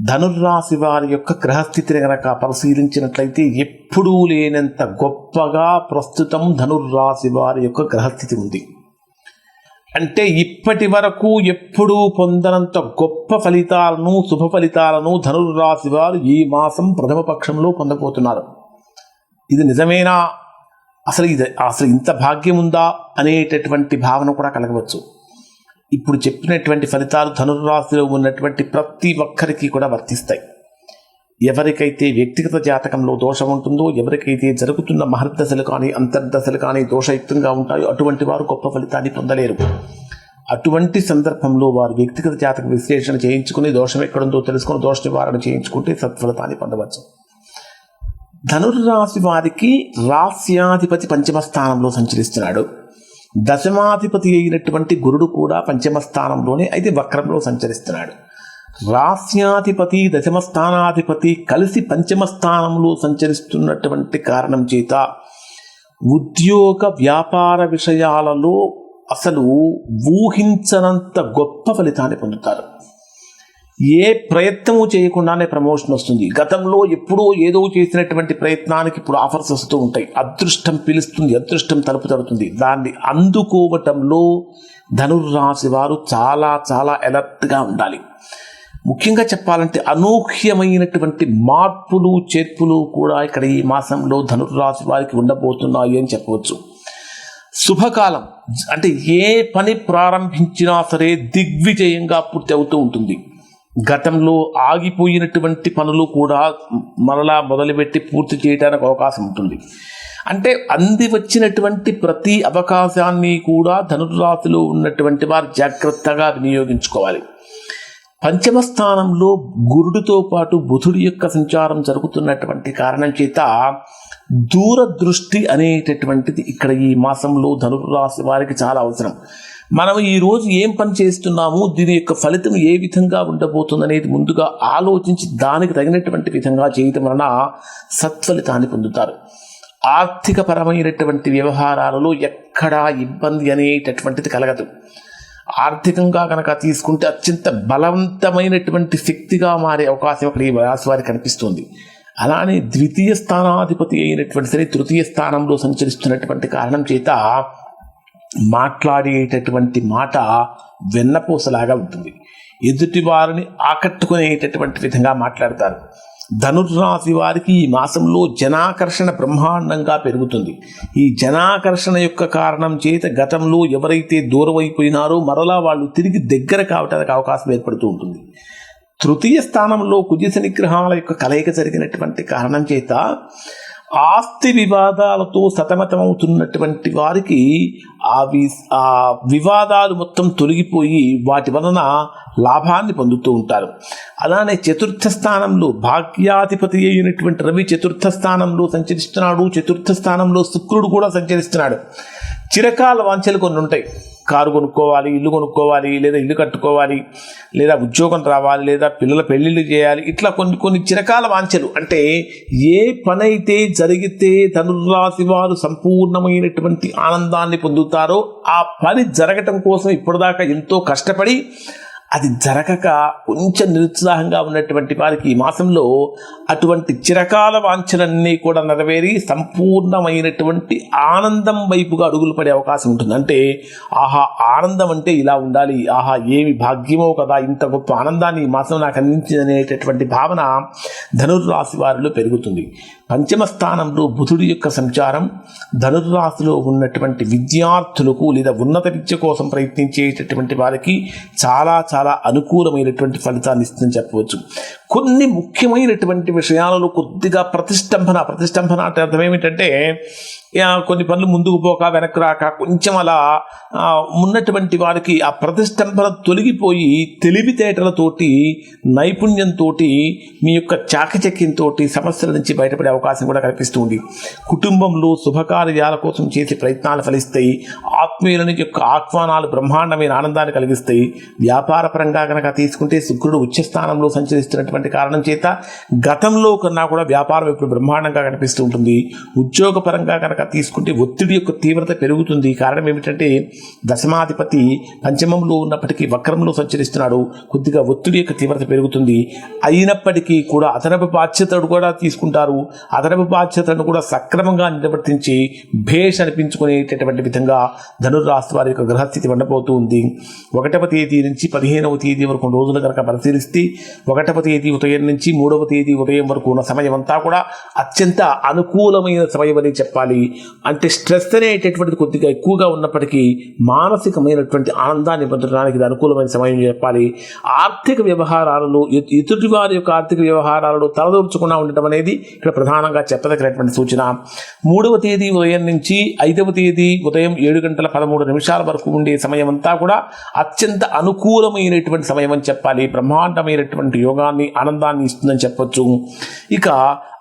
ధనుర్రాశి వారి యొక్క గ్రహస్థితిని గనక పరిశీలించినట్లయితే ఎప్పుడూ లేనంత గొప్పగా ప్రస్తుతం ధనుర్రాశి వారి యొక్క గ్రహస్థితి ఉంది. అంటే ఇప్పటి వరకు ఎప్పుడూ పొందనంత గొప్ప ఫలితాలను శుభ ఫలితాలను ధనుర్రాశి వారు ఈ మాసం ప్రథమ పక్షంలో పొందబోతున్నారు. ఇది నిజమేనా? అసలు ఇది అసలు ఇంత భాగ్యం ఉందా అనేటటువంటి భావన కూడా కలగవచ్చు. ఇప్పుడు చెప్పినటువంటి ఫలితాలు ధనుర్రాశిలో ఉన్నటువంటి ప్రతి ఒక్కరికి కూడా వర్తిస్తాయి. ఎవరికైతే వ్యక్తిగత జాతకంలో దోషం ఉంటుందో ఎవరికైతే జరుగుతున్న మహర్దశలు కానీ అంతర్దశలు కానీ దోషయుక్తంగా ఉంటాయో అటువంటి వారు గొప్ప ఫలితాన్ని పొందలేరు. అటువంటి సందర్భంలో వారు వ్యక్తిగత జాతక విశ్లేషణ చేయించుకుని దోషం ఎక్కడుందో తెలుసుకుని దోష నివారణ చేయించుకుంటే సత్ఫలితాన్ని పొందవచ్చు. ధనుర్రాశి వారికి రాస్యాధిపతి పంచమ స్థానంలో సంచరిస్తున్నాడు. దశమాధిపతి అయినటువంటి గురుడు కూడా పంచమ స్థానంలోనే అయితే వక్రంలో సంచరిస్తున్నాడు. రాస్యాధిపతి దశమ స్థానాధిపతి కలిసి పంచమ స్థానంలో సంచరిస్తున్నటువంటి కారణం చేత ఉద్యోగ వ్యాపార విషయాలలో అసలు ఊహించనంత గొప్ప ఫలితాన్ని పొందుతారు. ఏ ప్రయత్నము చేయకుండానే ప్రమోషన్ వస్తుంది. గతంలో ఎప్పుడో ఏదో చేసినటువంటి ప్రయత్నానికి ఇప్పుడు ఆఫర్స్ వస్తూ ఉంటాయి. అదృష్టం పిలుస్తుంది అదృష్టం తలుపు తడుతుంది. దాన్ని అందుకోవటంలో ధనుర్రాశి వారు చాలా చాలా అలర్ట్గా ఉండాలి. ముఖ్యంగా చెప్పాలంటే అనూహ్యమైనటువంటి మార్పులు చేర్పులు కూడా ఇక్కడ ఈ మాసంలో ధనుర్రాశి వారికి ఉండబోతున్నాయి అని చెప్పవచ్చు. శుభకాలం అంటే ఏ పని ప్రారంభించినా సరే దిగ్విజయంగా పూర్తి అవుతూ ఉంటుంది. గతంలో ఆగిపోయినటువంటి పనులు కూడా మరలా మొదలుపెట్టి పూర్తి చేయడానికి అవకాశం ఉంటుంది. అంటే అంది వచ్చినటువంటి ప్రతి అవకాశాన్ని కూడా ధనురాశిలో ఉన్నటువంటి వారు జాగ్రత్తగా వినియోగించుకోవాలి. పంచమ స్థానంలో గురుడితో పాటు బుధుడి యొక్క సంచారం జరుగుతున్నటువంటి కారణం చేత దూరదృష్టి అనేటటువంటిది ఇక్కడ ఈ మాసంలో ధనుర్రాశి వారికి చాలా అవసరం. మనం ఈరోజు ఏం పని చేస్తున్నాము దీని యొక్క ఫలితం ఏ విధంగా ఉండబోతుంది అనేది ముందుగా ఆలోచించి దానికి తగినటువంటి విధంగా చేయటం వలన సత్ఫలితాన్ని పొందుతారు. ఆర్థిక పరమైనటువంటి వ్యవహారాలలో ఎక్కడా ఇబ్బంది అనేటటువంటిది కలగదు. ఆర్థికంగా కనుక తీసుకుంటే అత్యంత బలవంతమైనటువంటి శక్తిగా మారే అవకాశం అక్కడ ఈ రాశి వారికి కనిపిస్తుంది. అలానే ద్వితీయ స్థానాధిపతి అయినటువంటి సరే తృతీయ స్థానంలో సంచరిస్తున్నటువంటి కారణం చేత మాట్లాడేటటువంటి మాట వెన్నపూసలాగా ఉంటుంది. ఎదుటి వారిని ఆకట్టుకునేటటువంటి విధంగా మాట్లాడతారు. ధనుర్రాశి వారికి ఈ మాసంలో జనాకర్షణ బ్రహ్మాండంగా పెరుగుతుంది. ఈ జనాకర్షణ యొక్క కారణం చేత గతంలో ఎవరైతే దూరమైపోయినారో మరలా వాళ్ళు తిరిగి దగ్గర కావటానికి అవకాశం ఏర్పడుతూ ఉంటుంది. తృతీయ స్థానంలో కుజ నిగ్రహాల యొక్క కలయిక జరిగినటువంటి కారణం చేత ఆస్తి వివాదాలతో సతమతమవుతున్నటువంటి వారికి ఆ వి ఆ వివాదాలు మొత్తం తొలగిపోయి వాటి వలన లాభాన్ని పొందుతూ ఉంటారు. అలానే చతుర్థ స్థానంలో భాగ్యాధిపతి అయినటువంటి రవి చతుర్థ స్థానంలో సంచరిస్తున్నాడు. చతుర్థ స్థానంలో శుక్రుడు కూడా సంచరిస్తున్నాడు. చిరకాల వాంఛలు కొన్ని ఉంటాయి కారు కొనుక్కోవాలి ఇల్లు కొనుక్కోవాలి లేదా ఇల్లు కట్టుకోవాలి లేదా ఉద్యోగం రావాలి లేదా పిల్లల పెళ్ళిళ్ళు చేయాలి ఇట్లా కొన్ని కొన్ని చిరకాల వాంఛలు. అంటే ఏ పనైతే జరిగితే ధనుర్రాశి వారు సంపూర్ణమైనటువంటి ఆనందాన్ని పొందుతారో ఆ పని జరగటం కోసం ఇప్పటిదాకా ఎంతో కష్టపడి అది జరగక కొంచెం నిరుత్సాహంగా ఉన్నటువంటి వారికి ఈ మాసంలో అటువంటి చిరకాల వాంఛనన్నీ కూడా నెరవేరి సంపూర్ణమైనటువంటి ఆనందం వైపుగా అడుగులు పడే అవకాశం ఉంటుంది. అంటే ఆహా ఆనందం అంటే ఇలా ఉండాలి. ఆహా ఏమి భాగ్యమో కదా ఇంత గొప్ప ఆనందాన్ని ఈ మాసం నాకు అందించింది అనేటటువంటి భావన ధనుర్రాశి వారిలో పెరుగుతుంది. పంచమ స్థానంలో బుధుడి యొక్క సంచారం ధనుర్రాశిలో ఉన్నటువంటి విద్యార్థులకు లేదా ఉన్నత విద్య కోసం ప్రయత్నించేటటువంటి వారికి చాలా చాలా చాలా అనుకూలమైనటువంటి ఫలితాన్ని ఇస్తుందని చెప్పవచ్చు. కొన్ని ముఖ్యమైనటువంటి విషయాలలో కొద్దిగా ప్రతిష్టంభన ప్రతిష్టంభన అంటే అర్థం ఏమిటంటే కొన్ని పనులు ముందుకు పోక వెనక్కి రాక కొంచెం అలా ఉన్నటువంటి వారికి ఆ ప్రతిష్టంభన తొలగిపోయి తెలివితేటలతోటి నైపుణ్యంతో మీ యొక్క చాకచక్యంతో సమస్యల నుంచి బయటపడే అవకాశం కూడా కనిపిస్తుంది కుటుంబంలో శుభకార్యాల కోసం చేసే ప్రయత్నాలు ఫలిస్తాయి. ఆత్మీయుల నుంచి యొక్క ఆహ్వానాలు బ్రహ్మాండమైన ఆనందాన్ని కలిగిస్తాయి. వ్యాపారపరంగా కనుక తీసుకుంటే శుక్రుడు ఉచ్చస్థానంలో సంచరిస్తున్నటువంటి కారణం చేత గతంలో కన్నా కూడా వ్యాపారం ఇప్పుడు బ్రహ్మాండంగా కనిపిస్తూ ఉంటుంది. ఉద్యోగపరంగా కనుక కనుక తీసుకుంటే ఒత్తిడి యొక్క తీవ్రత పెరుగుతుంది. కారణం ఏమిటంటే దశమాధిపతి పంచమంలో ఉన్నప్పటికీ వక్రంలో సంచరిస్తున్నాడు. కొద్దిగా ఒత్తిడి యొక్క తీవ్రత పెరుగుతుంది. అయినప్పటికీ కూడా అదనపు బాధ్యతలు కూడా తీసుకుంటారు. అదనపు బాధ్యతలను కూడా సక్రమంగా నిర్వర్తించి భేష్ అనిపించుకునేటటువంటి విధంగా ధనుర్రాశి వారి యొక్క గ్రహస్థితి ఉండబోతూ ఉంది. ఒకటవ తేదీ నుంచి పదిహేనవ తేదీ వరకు రోజులు కనుక పరిశీలిస్తే ఒకటవ తేదీ ఉదయం నుంచి మూడవ తేదీ ఉదయం వరకు ఉన్న సమయం అంతా కూడా అత్యంత అనుకూలమైన సమయం అని చెప్పాలి. అంటే స్ట్రెస్ అనేటటువంటిది కొద్దిగా ఎక్కువగా ఉన్నప్పటికీ మానసికమైనటువంటి ఆనందాన్ని పొందడానికి ఇది అనుకూలమైన సమయం చెప్పాలి. ఆర్థిక వ్యవహారాలలో ఎదుటి వారి యొక్క ఆర్థిక వ్యవహారాలలో తలదూర్చకుండా ఉండటం అనేది ఇక్కడ ప్రధానంగా చెప్పదగినటువంటి సూచన. మూడవ తేదీ ఉదయం నుంచి ఐదవ తేదీ ఉదయం ఏడు గంటల పదమూడు నిమిషాల వరకు ఉండే సమయం అంతా కూడా అత్యంత అనుకూలమైనటువంటి సమయం అని చెప్పాలి. బ్రహ్మాండమైనటువంటి యోగాన్ని ఆనందాన్ని ఇస్తుందని చెప్పొచ్చు. ఇక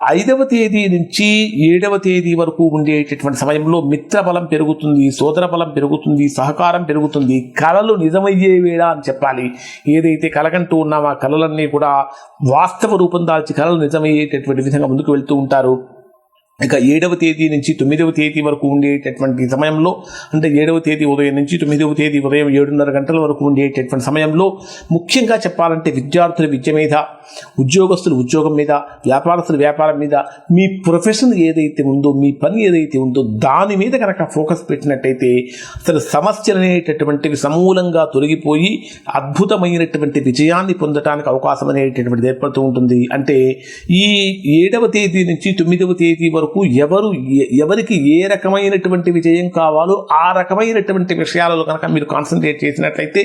ఐదవ తేదీ నుంచి ఏడవ తేదీ వరకు ఉండేటటువంటి సమయంలో మిత్ర బలం పెరుగుతుంది సోదర బలం పెరుగుతుంది సహకారం పెరుగుతుంది కళలు నిజమయ్యే వేళ అని చెప్పాలి. ఏదైతే కలగంటూ ఉన్నామో ఆ కళలన్నీ కూడా వాస్తవ రూపం దాల్చి కళలు నిజమయ్యేటటువంటి విధంగా ముందుకు వెళ్తూ ఉంటారు. ఇక ఏడవ తేదీ నుంచి తొమ్మిదవ తేదీ వరకు ఉండేటటువంటి సమయంలో అంటే ఏడవ తేదీ ఉదయం నుంచి తొమ్మిదవ తేదీ ఉదయం ఏడున్నర గంటల వరకు ఉండేటటువంటి సమయంలో ముఖ్యంగా చెప్పాలంటే విద్యార్థుల విద్య మీద ఉద్యోగస్తులు ఉద్యోగం మీద వ్యాపారస్తులు వ్యాపారం మీద మీ ప్రొఫెషన్ ఏదైతే ఉందో మీ పని ఏదైతే ఉందో దాని మీద కనుక ఫోకస్ పెట్టినట్టయితే అసలు సమస్యలు అనేటటువంటివి సమూలంగా తొలగిపోయి అద్భుతమైనటువంటి విజయాన్ని పొందడానికి అవకాశం అనేటటువంటిది ఏర్పడుతూ ఉంటుంది. అంటే ఈ ఏడవ తేదీ నుంచి తొమ్మిదవ తేదీ వరకు ఎవరు ఎవరికి ఏ రకమైనటువంటి విజయం కావాలో ఆ రకమైనటువంటి విషయాలలో కనుక మీరు కాన్సన్ట్రేట్ చేసినట్లయితే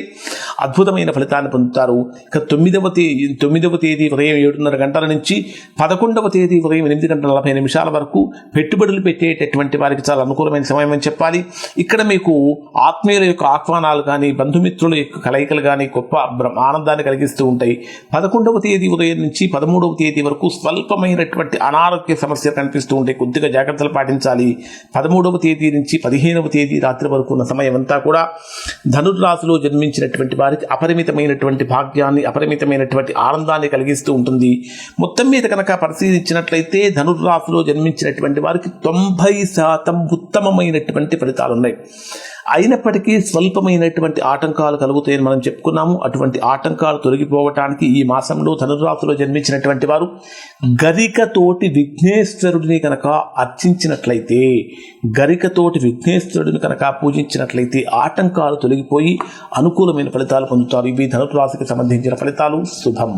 అద్భుతమైన ఫలితాన్ని పొందుతారు. ఇక తొమ్మిదవ తేదీ తొమ్మిదవ తేదీ ఉదయం ఏడున్నర గంటల నుంచి పదకొండవ తేదీ ఉదయం ఎనిమిది గంటల నలభై నిమిషాల వరకు పెట్టుబడులు పెట్టేటటువంటి వారికి చాలా అనుకూలమైన సమయం అని చెప్పాలి. ఇక్కడ మీకు ఆత్మీయుల యొక్క ఆహ్వానాలు కానీ బంధుమిత్రుల యొక్క కలయికలు కానీ గొప్ప ఆనందాన్ని కలిగిస్తూ ఉంటాయి. పదకొండవ తేదీ ఉదయం నుంచి పదమూడవ తేదీ వరకు స్వల్పమైనటువంటి అనారోగ్య సమస్య కనిపిస్తూ ఉంటాయి కొద్దిగా జాగ్రత్తలు పాటించాలి. పదమూడవ తేదీ నుంచి పదిహేనవ తేదీ రాత్రి వరకు ఉన్న సమయం అంతా కూడా ధనుర్రాశిలో జన్మించినటువంటి వారికి అపరిమితమైనటువంటి భాగ్యాన్ని అపరిమితమైనటువంటి ఆనందాన్ని కలిగి కలిగిస్తూ ఉంటుంది. మొత్తం మీద కనుక పరిశీలించినట్లయితే ధనుర్రాశిలో జన్మించినటువంటి వారికి తొంభై శాతం ఉత్తమమైనటువంటి ఫలితాలు ఉన్నాయి అయినప్పటికీ స్వల్పమైనటువంటి ఆటంకాలు కలుగుతాయని మనం చెప్పుకున్నాము. అటువంటి ఆటంకాలు తొలగిపోవటానికి ఈ మాసంలో ధనుర్రాశిలో జన్మించినటువంటి వారు గరికతోటి విఘ్నేశ్వరుడిని కనుక అర్చించినట్లయితే గరికతోటి విఘ్నేశ్వరుడిని కనుక పూజించినట్లయితే ఆటంకాలు తొలగిపోయి అనుకూలమైన ఫలితాలు పొందుతారు. ఇవి ధనుర్రాశికి సంబంధించిన ఫలితాలు. శుభం.